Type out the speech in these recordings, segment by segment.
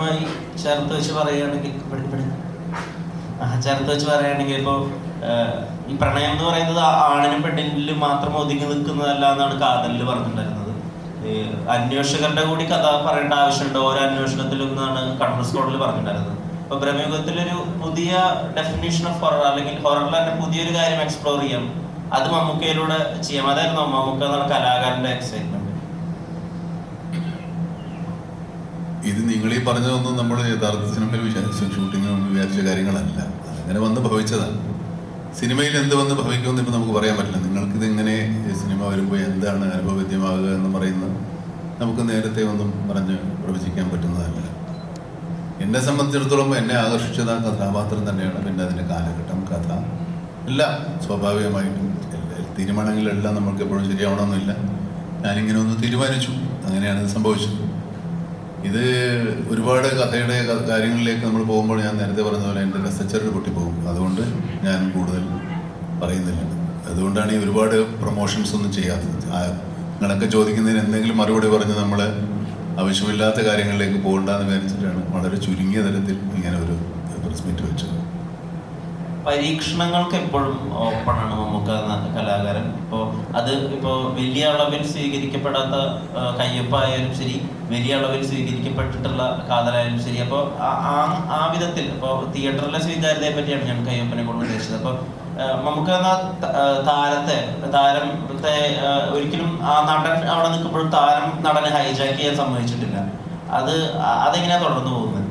പ്രശ്നവുമായി ചേർത്ത് വെച്ച് പറയുകയാണെങ്കിൽ ചേർത്ത് വെച്ച് പറയുകയാണെങ്കിൽ ഇപ്പോൾ ഈ പ്രണയം എന്ന് പറയുന്നത് ആണിനും പെണ്ണിനും മാത്രം ഒതുങ്ങി നിൽക്കുന്നതല്ല എന്നാണ് കാതലിൽ പറഞ്ഞിട്ടുണ്ടായിരുന്നത്. അന്വേഷകരുടെ കൂടി കഥ പറയേണ്ട ആവശ്യമുണ്ട്? ഓരോ അന്വേഷണത്തിലും എന്നാണ് കണ്ണൂർ സ്കോഡിൽ പറഞ്ഞിട്ടുണ്ടായിരുന്നത്. അപ്പൊ ബ്രഹ്മയുഗത്തിലൊരു പുതിയ ഡെഫിനേഷൻ ഓഫ് ഹൊറർ അല്ലെങ്കിൽ ഹൊററിൽ തന്നെ പുതിയൊരു കാര്യം എക്സ്പ്ലോർ ചെയ്യാം. അത് മമ്മൂക്കയിലൂടെ ചെയ്യാം. അതായിരുന്നു മമ്മൂക്ക എന്നുള്ള കലാകാരന്റെ എക്സൈറ്റ്മെന്റ് ഇത് നിങ്ങൾ ഈ പറഞ്ഞതൊന്നും നമ്മൾ യഥാർത്ഥ സിനിമയിൽ വിചാരിച്ച ഷൂട്ടിങ്ങിന് വിചാരിച്ച കാര്യങ്ങളല്ല. അങ്ങനെ വന്ന് ഭവിച്ചതാണ്. സിനിമയിൽ എന്ത് വന്ന് ഭവിക്കുമെന്ന് ഇപ്പം നമുക്ക് പറയാൻ പറ്റില്ല. നിങ്ങൾക്കിത് ഇങ്ങനെ ഈ സിനിമ വരുമ്പോൾ എന്താണ് അനുഭവവിദ്യമാകുക എന്ന് പറയുന്നത് നമുക്ക് നേരത്തെ ഒന്നും പറഞ്ഞ് പ്രവചിക്കാൻ പറ്റുന്നതല്ല. എന്നെ സംബന്ധിച്ചിടത്തോളം എന്നെ ആകർഷിച്ചത് ആ കഥാപാത്രം തന്നെയാണ്. പിന്നെ അതിന്റെ കാലഘട്ടം കഥ എല്ലാം സ്വാഭാവികമായിട്ടും എല്ലാ തീരുമാനങ്ങളെല്ലാം നമുക്ക് എപ്പോഴും ശരിയാവണമെന്നില്ല. ഞാനിങ്ങനെ ഒന്ന് തീരുമാനിച്ചു. അങ്ങനെയാണ് ഇത് സംഭവിച്ചത്. ഇത് ഒരുപാട് കഥയുടെ കാര്യങ്ങളിലേക്ക് നമ്മൾ പോകുമ്പോൾ ഞാൻ നേരത്തെ പറഞ്ഞ പോലെ എന്റെ റെസർച്ചറിൽ പൊട്ടി പോകും. അതുകൊണ്ട് ഞാൻ കൂടുതൽ പറയുന്നില്ല. അതുകൊണ്ടാണ് ഈ ഒരുപാട് പ്രൊമോഷൻസ് ഒന്നും ചെയ്യാത്തത്. നിങ്ങളൊക്കെ ചോദിക്കുന്നതിന് എന്തെങ്കിലും മറുപടി പറഞ്ഞ് നമ്മൾ ആവശ്യമില്ലാത്ത കാര്യങ്ങളിലേക്ക് പോകണ്ടെന്ന് വിചാരിച്ചിട്ടാണ് വളരെ ചുരുങ്ങിയ തരത്തിൽ ഇങ്ങനെ ഒരു പ്രസ് മീറ്റ് വെച്ചത്. പരീക്ഷണങ്ങൾക്ക് എപ്പോഴും ഓപ്പൺ ആണ് മമ്മൂക്ക എന്ന കലാകാരൻ ഇപ്പോൾ അത് ഇപ്പോൾ വലിയ അളവിൽ സ്വീകരിക്കപ്പെടാത്ത കയ്യൊപ്പായാലും ശരി വലിയ അളവിൽ സ്വീകരിക്കപ്പെട്ടിട്ടുള്ള കാതലായാലും ശരി. അപ്പോൾ ആ ആ വിധത്തിൽ ഇപ്പോൾ തിയേറ്ററിലെ സ്വീകാര്യതയെ പറ്റിയാണ് ഞാൻ കയ്യൊപ്പനെ കൊണ്ട് ഉദ്ദേശിച്ചത്. അപ്പോൾ നമുക്ക് താരത്തെ താരത്തെ ഒരിക്കലും ആ നടൻ അവിടെ നിൽക്കുമ്പോൾ താരം നടനെ ഹൈജാക്ക് ചെയ്യാൻ സമ്മതിച്ചിട്ടില്ല. അത് അതെങ്ങനെയാ തുടർന്നു പോകുന്നത്?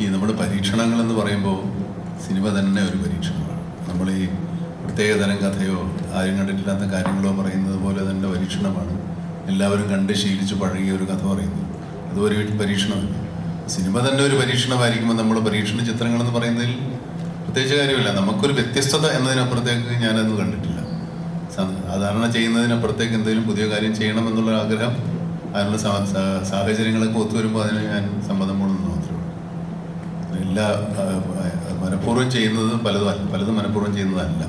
ഈ നമ്മുടെ പരീക്ഷണങ്ങൾ എന്ന് പറയുമ്പോൾ സിനിമ തന്നെ ഒരു പരീക്ഷണമാണ്. നമ്മൾ ഈ പ്രത്യേക തരം കഥയോ ആരും കണ്ടിട്ടില്ലാത്ത കാര്യങ്ങളോ പറയുന്നത് പോലെ തന്നെ പരീക്ഷണമാണ്. എല്ലാവരും കണ്ട് ശീലിച്ച് പഴകിയ ഒരു കഥ പറയുന്നത്. അത് ഒരു പരീക്ഷണമല്ല? സിനിമ തന്നെ ഒരു പരീക്ഷണമായിരിക്കുമ്പോൾ നമ്മൾ പരീക്ഷണ ചിത്രങ്ങളെന്ന് പറയുന്നതിൽ പ്രത്യേകിച്ച് കാര്യമില്ല. നമുക്കൊരു വ്യത്യസ്തത എന്നതിനപ്പുറത്തേക്ക് ഞാനതൊന്നും കണ്ടിട്ടില്ല. സാധാരണ ചെയ്യുന്നതിനപ്പുറത്തേക്ക് എന്തെങ്കിലും പുതിയ കാര്യം ചെയ്യണമെന്നുള്ള ആഗ്രഹം അതിനുള്ള സാഹചര്യങ്ങളൊക്കെ ഒത്തുവരുമ്പോൾ അതിന് ഞാൻ സമ്മതം കൊള്ളുന്നു മാത്രമേ എല്ലാ മനഃപൂർവം ചെയ്യുന്നത് പലതും പലതും മനഃപൂർവം ചെയ്യുന്നതല്ല.